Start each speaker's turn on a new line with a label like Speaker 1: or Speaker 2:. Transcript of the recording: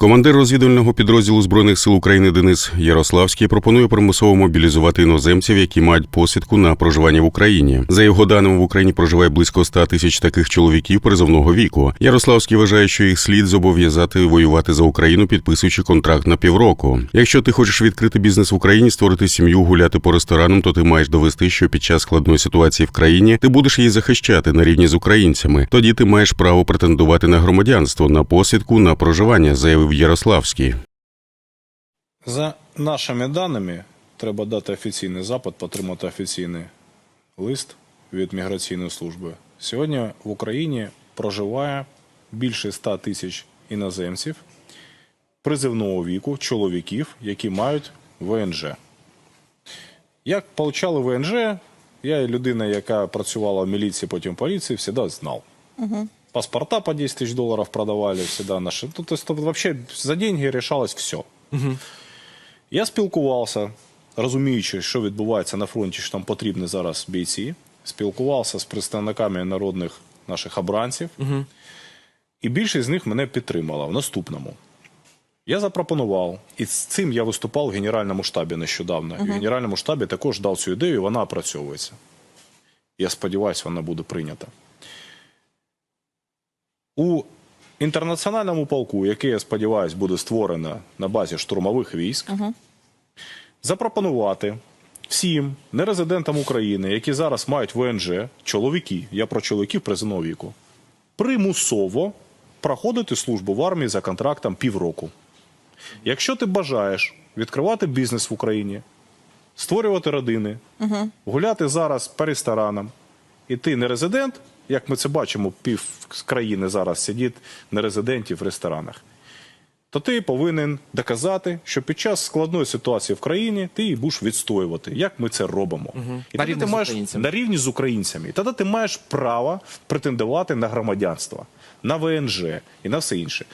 Speaker 1: Командир розвідувального підрозділу збройних сил України Денис Ярославський пропонує примусово мобілізувати іноземців, які мають посвідку на проживання в Україні. За його даними, в Україні проживає близько 100 тисяч таких чоловіків призовного віку. Ярославський вважає, що їх слід зобов'язати воювати за Україну, підписуючи контракт на півроку. Якщо ти хочеш відкрити бізнес в Україні, створити сім'ю, гуляти по ресторанам, то ти маєш довести, що під час складної ситуації в країні ти будеш її захищати на рівні з українцями. Тоді ти маєш право претендувати на громадянство, на посвідку, на проживання, заявив Ярославський.
Speaker 2: За нашими даними, треба дати офіційний запит, отримати офіційний лист від міграційної служби. Сьогодні в Україні проживає більше 100 тисяч іноземців призивного віку, чоловіків, які мають ВНЖ. Як получали ВНЖ, я людина, яка працювала в міліції, потім в поліції, завжди знав. Паспорта по 10 тысяч долларов продавали всегда наши. Ну, то есть, вообще за деньги решалось все. Я спілкувався, розуміючи, що відбувається на фронті, що там потрібні зараз бійці. Спілкувався з представниками народних наших обранців. І більшість з них мене підтримала в наступному. Я запропонував, і з цим я виступав в Генеральному штабі нещодавно. І в Генеральному штабі також дав цю ідею, і вона опрацьовується. Я сподіваюся, вона буде прийнята. У інтернаціональному полку, який, я сподіваюся, буде створено на базі штурмових військ, запропонувати всім нерезидентам України, які зараз мають ВНЖ, чоловіки, я про чоловіків призовного віку, примусово проходити службу в армії за контрактом півроку. Якщо ти бажаєш відкривати бізнес в Україні, створювати родини, гуляти зараз по ресторанам, і ти не резидент, як ми це бачимо, пів країни зараз сидить нерезидентів в ресторанах, то ти повинен доказати, що під час складної ситуації в країні ти її будеш відстоювати, як ми це робимо. І
Speaker 3: На
Speaker 2: тоді
Speaker 3: рівні
Speaker 2: ти маєш на рівні з українцями. І тоді ти маєш право претендувати на громадянство, на ВНЖ і на все інше.